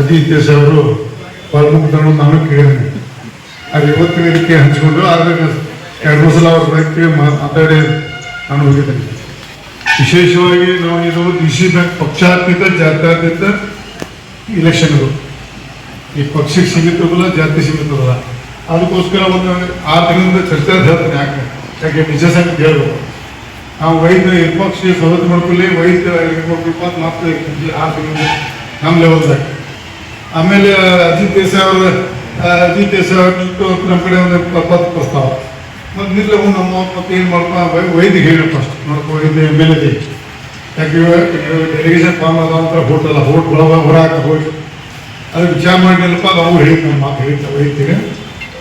ಅಜಿತ್ ದೇಶ ಅವರು ಪಾಲ್ಗೊಂಡು ನಾನು ಕೇಳಿದೆ. ಅದು ಇವತ್ತು ವೇದಿಕೆ ಹಂಚಿಕೊಂಡು ಆದರೆ ಎರಡು ಮೂರು ಸಲ ಅವ್ರ ಬಗ್ಗೆ ಮಾತಾಡಿ ನಾನು ಹೋಗಿದ್ದೇನೆ ವಿಶೇಷವಾಗಿ ನಾವು ಇದು ಡಿ ಸಿ ಬ್ಯಾಂಕ್ ಪಕ್ಷಾತೀತ, ಜಾತ್ಯಾತೀತ ಇಲೆಕ್ಷನ್ಗಳು ಈ ಪಕ್ಷಕ್ಕೆ ಸೀಮಿತವಲ್ಲ, ಜಾತಿ ಸೀಮಿತವಲ್ಲ. ಅದಕ್ಕೋಸ್ಕರ ಒಂದು ಆ ದಿನದಿಂದ ಚರ್ಚೆ ಹೇಳ್ತೀನಿ ಯಾಕೆ? ಯಾಕೆ ನಿಜ ಸಂಗತಿ ಹೇಳ್ಬೇಕು. ನಾವು ವೈದ್ಯ ವಿಪಕ್ಷ ಸವಲತ್ತು ಮಾಡ್ಕೊಳ್ಳಿ, ವೈದ್ಯ ಅಂತ ಮತ್ತೆ ಆ ದಿನ ನಮ್ಮ ಲೆವೆಲ್ದಾಗ ಆಮೇಲೆ ಅಜಿತ್ ದೇಸಾಯಿ ಅವರ ಅಜಿತ್ ದೇಸಾಯಿ ಅವರು ನಮ್ಮ ಕಡೆ ಒಂದು ಪದ ಪ್ರಸ್ತಾವ ಮತ್ತು ನಿಲ್ಲವು ನಮ್ಮ ಮತ್ತೆ ಏನು ಮಾಡ್ಕೊ ವೈದ್ಯ ಹೇಳಿ ಫಸ್ಟ್ ನೋಡ್ಕೊ ವೈದ್ಯ ಎಂ ಎಲ್ ಎ ಯಾಕೆ ಡೆಲಿಗೇಷನ್ ಫಾರ್ಮ್ ಅದ ಅಂತ ಹೋಟ್ ಅಲ್ಲ ಹೋಟ್ ಒಳಗೆ ಹೊರಗೆ ಹೋಗಿ. ಅದಕ್ಕೆ ವಿಚಾರ ಮಾಡಿಲ್ಲಪ್ಪ ಅದು ಅವ್ರು ಹೇಳಿ ನಮ್ಮ ಮಾತು ಹೇಳ್ತಾ ಒಯ್ತೀನಿ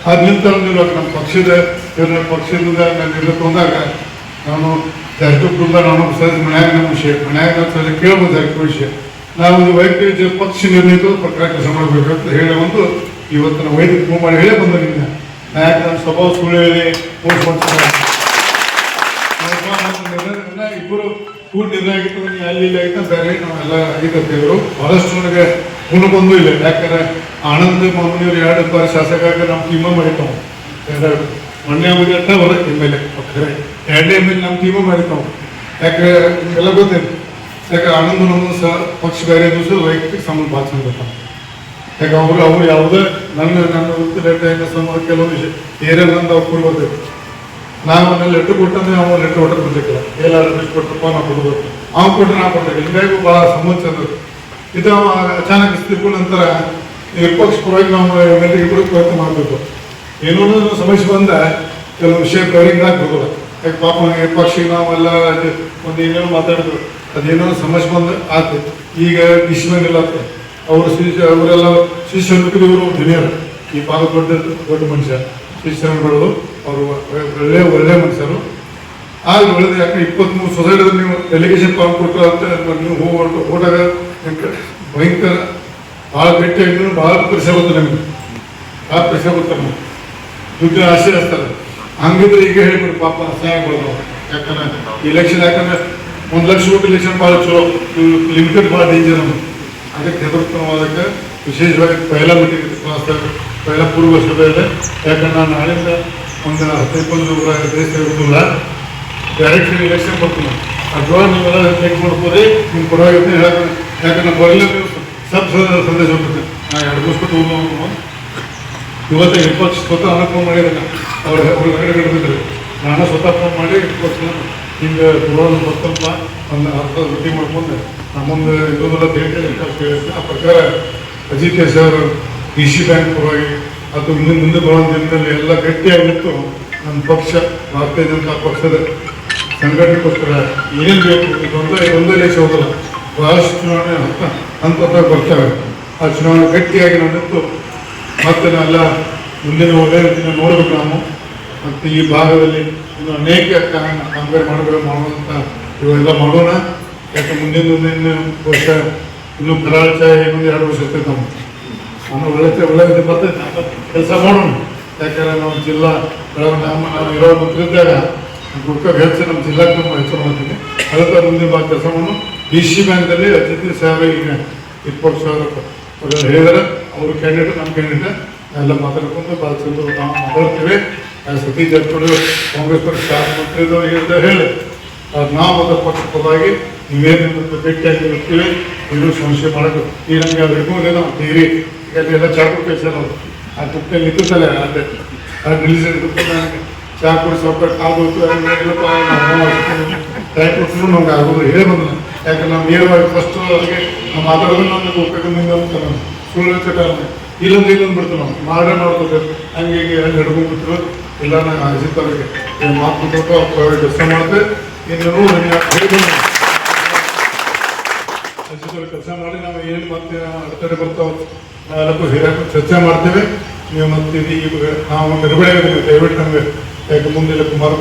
ಅದು ನಿಂತರ ನಿಂತ ನಮ್ಮ ಪಕ್ಷದ, ಇವ್ರ ಪಕ್ಷದಿಂದ ನಾನು ಇಲ್ಲ ತಗೊಂಡಾಗ ನಾನು ಕುಟುಂಬ ನಾನು ಸರ್ ಮನ್ಯಾಗ ನಮ್ಮ ವಿಷಯ ಮನ್ಯಾಗ ಸರ್ ಕೇಳ್ಬೋದು ಜಾರಕಿಹೊಳಿ ವಿಷಯ ನಾವು ಒಂದು ವೈದ್ಯ ಪಕ್ಷ ನಿರ್ಣಯಿತ ಪ್ರಕಾರ ಕೆಲಸ ಮಾಡಬೇಕಂತ ಹೇಳಿ ಒಂದು ಇವತ್ತಿನ ವೈದ್ಯ ಮೂವ್ ಮಾಡಿ ಹೇಳೇ ಬಂದ ನಿನ್ನ ಯಾಕೆ ನನ್ನ ಸ್ವಭಾವ ಸುಳ್ಳು ಮೋಸ ಮಾಡ್ತೀನಿ ಇಬ್ಬರು ಕೂಡ ನಿರ್ಣಯ ಆಗಿತ್ತು ಅಲ್ಲಿ ಇಲ್ಲಿ ಆಯ್ತು ಬೇರೆ ನಾವೆಲ್ಲ ಆಗಿದ್ದೇವರು ಬಹಳಷ್ಟು ನನಗೆ ಗುಣ ಬಂದು ಇಲ್ಲ. ಯಾಕಂದ್ರೆ ಆನಂದ್ ಮಾಮನಿಯವರು ಎರಡು ಬಾರಿ ಶಾಸಕ ನಮ್ಮ ಟೀಮ ಎರಡು ಮೊನ್ನೆ ಮುಗಿಯತ್ತ ಹೊರ ಎಂ ಎಲ್ ಎ ಎರಡನೇ ಎಂ ಎಲ್ ನಮ್ಮ ಟೀಮ ಮಾಡಿತಾವ ಯಾಕೆ ಎಲ್ಲ ಗೊತ್ತಿಲ್ಲ ಯಾಕೆ ಆನಂದ್ ನಮ್ಮ ಸಹ ಪಕ್ಷ ಬೇರೆ ದಿವಸ ವೈಯಕ್ತಿಕ ಸಂಬಂಧ ಭಾಳ ಚಂದ ಯಾಕೆ ಅವರು ಅವ್ರು ಯಾವುದೇ ನನ್ನ ನನ್ನ ಉತ್ತರ ಸಂಬಂಧ ಕೆಲವು ವಿಷಯ ಏರಿಯಾ ನಂದು ಅವ್ರು ಕೊಡ್ಬೋದು ನಾವು ನನ್ನ ಲೆಟ್ರ್ ಕೊಟ್ಟಂದ್ರೆ ಅವ್ನು ಲೆಟ್ರ್ ಕೊಟ್ಟರೆ ಕೊಡ್ಲಿಕ್ಕಿಲ್ಲ ಎಲ್ಲ ಲೆಟ್ರ್ ಕೊಟ್ಟಪ್ಪ ನಾವು ಕೊಡ್ಬೋದು ಅವ್ನು ಕೊಟ್ಟರೆ ನಾವು ಕೊಡ್ಬೇಕು ಹಿಂಗಾಗಿ ಭಾಳ ಸಂಬಂಧ ಚಂದ ಇದು ಅಚಾನಕ್ ತಿಳ್ಕೊಂಡ ನಂತರ ವಿಪಕ್ಷ ಪರವಾಗಿ ನಾವು ಎಲ್ಲರಿಗೆ ಇಬ್ಬರು ಪ್ರಯತ್ನ ಮಾಡಬೇಕು ಏನೋ ಸಮಸ್ಯೆ ಬಂದ ಕೆಲವು ವಿಷಯ ಕವರಿಂಗ್ ಯಾಕೆ ಪಾಪ ಪಕ್ಷಿ ನಾವೆಲ್ಲ ಒಂದೇನೋ ಮಾತಾಡಿದ್ರು. ಅದೇನೋ ಸಮಸ್ಯೆ ಬಂದು ಆತು. ಈಗ ವಿಶ್ವನಿಲ್ಲ ಅವರು ಶಿಷ್ಯ, ಅವರೆಲ್ಲ ಶಿಷ್ಯರು ಇವರು ಧನಿಯರು ಈ ಪಾಪ ದೊಡ್ಡ ದೊಡ್ಡ ಮನುಷ್ಯ. ಶಿಷ್ಯರುಗಳು, ಅವರು ಒಳ್ಳೆ ಒಳ್ಳೆ ಮನುಷ್ಯರು. ಆಗ ಒಳ್ಳೆದು ಯಾಕೆ ಇಪ್ಪತ್ಮೂರು ಸೊಸೈಟಿ ನೀವು ಎಲಿಗೇಷನ್ ಫಾರ್ಮ್ ಕೊಟ್ಟರು ಅಂತ ನೀವು ಹೋಗಿ ಹೋದಾಗ ಭಯಂಕರ. ಭಾಳ ಗಟ್ಟಿ ಭಾಳ ಪ್ರೆಷರ್ ಬರ್ತದೆ ನಮಗೆ. ಭಾಳ ಪ್ರೆಷರ್ ನಮಗೆ. ದುಡ್ಡು ಆಸೆ ಹಚ್ತಾರೆ ಹಂಗಿದ್ರೆ ಈಗ ಹೇಳ್ಬಿಟ್ಟು ಪಾಪ ನಾವು. ಯಾಕಂದ್ರೆ ಇಲೆಕ್ಷನ್ ಯಾಕಂದ್ರೆ ಒಂದು ಲಕ್ಷ ರೂಪಾಯಿ ಇಲೆಕ್ಷನ್ ಭಾಳ ಚಲೋ. ಲಿಮಿಟೆಡ್ ಭಾಳ ಡೇಂಜರ್ ನಮ್ಗೆ ಅದಕ್ಕೆ ಹೆದರ್ತು ಅದಕ್ಕೆ ವಿಶೇಷವಾಗಿ ಪೈಲ ಮೀಟಿಂಗ್ ಪೈಲ ಪೂರ್ವ ಸಭೆಯಲ್ಲಿ ಯಾಕಂದ್ರೆ ನಾನು ನಾಳೆಯಿಂದ ಒಂದು ಹತ್ತೈದು ದೇಶ ಇರೋದಿಲ್ಲ ಡೈರೆಕ್ಟ್ ಇಲೆಕ್ಷನ್ ಬರ್ತೀನಿ. ಅದ್ರೊಳಗೆ ನೀವೆಲ್ಲ ಚೆಕ್ ಮಾಡ್ಕೋರಿ ನಿಮ್ಮ ಪರವಾಗಿ ಹೇಳಕ್ಕೆ ಯಾಕಂದ್ರೆ ಬರಲಿ ಸಬ್ ಸಂದೇಶ ಹೋಗ್ತೀನಿ ನಾ ಎರಡು ದಿವಸ ಹೋಗ್ಬೋದು. ಇವತ್ತು ಇಪ್ಪತ್ತು ಸ್ವತಃ ಅನುಕೂಲ ಮಾಡಿದ್ದೇನೆ. ಅವ್ರ ಕಡೆ ಹಿಡಿದಿದ್ರು ನಾನು ಸ್ವತಃ ಫೋನ್ ಮಾಡಿ ವಿಪಕ್ಷ ಹಿಂಗೆ ಗುರುವಾರ ಬರ್ತಪ್ಪ ಒಂದು ಅರ್ಧ ರೊಟ್ಟಿ ಮಾಡ್ಕೊಂಡು. ನಮ್ಮೊಂದು ಬೇಟೆ ಕೇಳಿದ್ದೆ ಆ ಪ್ರಕಾರ ಅಜಿತ್ ಸರ್ ಸಿ ಬ್ಯಾಂಕ್ ಪರವಾಗಿ, ಅದು ಮುಂದೆ ಮುಂದೆ ಬರೋ ದಿನದಲ್ಲಿ ಎಲ್ಲ ಗಟ್ಟಿಯಾಗಿತ್ತು. ನಮ್ಮ ಪಕ್ಷ, ಭಾರತೀಯ ಜನತಾ ಪಕ್ಷದ ಸಂಘಟನೆಗೋಸ್ಕರ ಏನು ಬೇಕು ಇದೊಂದೇ ಒಂದೇ ದೇಶ ಹೋಗಲ್ಲ. ಬಹಳಷ್ಟು ಚುನಾವಣೆ ಅಂತ ಹಂತ ಬರ್ತವೆ ಆ ಚುನಾವಣೆ ಗಟ್ಟಿಯಾಗಿ ನಾವು ನಿಂತು ಮತ್ತೆ ನಾವೆಲ್ಲ ಮುಂದಿನ ಒಳ್ಳೆಯ ದಿನ ನೋಡಬೇಕು ನಾವು. ಮತ್ತು ಈ ಭಾಗದಲ್ಲಿ ಇನ್ನು ಅನೇಕ ಕಾರಣ ಕಾಮಗಾರಿ ಮಾಡಬೇಕು ಮಾಡುವಂಥ ಇವೆಲ್ಲ ಮಾಡೋಣ. ಯಾಕೆ ಮುಂದಿನ ಮುಂದಿನ ವರ್ಷ ಇನ್ನು ಕರಾಳ ಇನ್ನೊಂದು ಎರಡು ವರ್ಷ ಇರ್ತೈತೆ ನಾವು ನಾನು ಒಳ್ಳೆ ಒಳ್ಳೆ ಬರ್ತೈತೆ ಕೆಲಸ ಮಾಡೋಣ. ಯಾಕಂದ್ರೆ ನಮ್ಮ ಜಿಲ್ಲಾ ಬೆಳವಣಿಗೆ ನಮ್ಮ ನಾವು ಇರೋ ಮಂತ್ರಿದ್ದಾಗ ಗುಡ್ಕಾಗ ಹೆಚ್ಚು ನಮ್ಮ ಜಿಲ್ಲಾಕ್ಕೆ ನಮ್ಮ ಹೆಸರು ಮಾಡ್ತೀನಿ. ಅದಕ್ಕೆ ಮುಂದಿನ ಭಾಗ ಕೆಲಸ ಮಾಡೋಣ. ಡಿ ಸಿ ಬ್ಯಾಂಕಲ್ಲಿ ಅತಿಥಿ ಸೇವೆ ಈಗ ಇಪ್ಪತ್ತು ಸಾವಿರ ಹೇಳಿದರೆ ಅವ್ರ ಕ್ಯಾಂಡಿಡೇಟ್ ನಮ್ಮ ಕ್ಯಾಂಡಿಡೇಟ್ ಎಲ್ಲ ಮಾತಾಡ್ಕೊಂಡು ಭಾಳ ಚಂದ ನಾವು ಮಾತಾಡ್ತೀವಿ. ಆ ಸತೀಶ್ ಜಾರಕಿಹೊಳಿ ಕಾಂಗ್ರೆಸ್ ಪಕ್ಷ ಮಂತ್ರಿದು ಹೇಳಿದ ಹೇಳಿ. ಅದು ನಾವು ಅದರ ಪಕ್ಷ ಪರವಾಗಿ ನೀವೇನು ಭೇಟಿಯಾಗಿ ಇರ್ತೀವಿ ಇನ್ನೂ ಸಮಸ್ಯೆ ಮಾಡೋದು. ಈ ನಮಗೆ ಅದು ನಾವು ತೀರಿ. ಎಲ್ಲ ಚಾಕು ಕೆಲಸ ಆ ತುಪ್ಪ ನಿಂತಲ್ಲ ಅದೇ. ಆ ನಿಲ್ಲಿಸಿದ ನನಗೆ ಚಾ ಕುಡಿ ಸ್ವಲ್ಪ ಕಾದು ಇಲ್ಲಪ್ಪ ಕೊಟ್ಟರು ನಮ್ಗೆ ಆಗೋದು ಹೇಳಿ ಬಂದ ಯಾಕಂದ್ರೆ ನಾವು ನೇರವಾಗಿ ಫಸ್ಟ್ ಅದಕ್ಕೆ ನಮ್ಮ ಮಾತಾಡೋದು ನಮಗೆ ಉಪಯೋಗದಿಂದ ಅಂತ ನಾನು ಸುಳ್ಳು ಚಟ ಇಲ್ಲೊಂದು ಇಲ್ಲೊಂದು ಬಿಡ್ತು ನಾವು ಮಾಡೇ ಮಾಡ್ಕೋಬೇಕು ಹಂಗೆ ಹೀಗೆ ಹಂಗೆ ಹಿಡ್ಕೊಂಡು ಬಿಟ್ಟರು ಇಲ್ಲ ನಾನು ಅಜಿತ್ ಮಾತು ಕೊಟ್ಟು ಕೆಲಸ ಮಾಡಿದೆ. ಇನ್ನು ಕೆಲಸ ಮಾಡಿ, ನಾವು ಏನು ಮತ್ತೆ ಅಡೆತಡೆ ಬರ್ತಾವ ಚರ್ಚೆ ಮಾಡ್ತೇವೆ. ನೀವು ಮತ್ತೆ ಈಗ ನಾವು ನಿರ್ವಹಣೆ ದಯವಿಟ್ಟು ನಮಗೆ, ಯಾಕೆ ಮುಂದೆ ಕುಮಾರ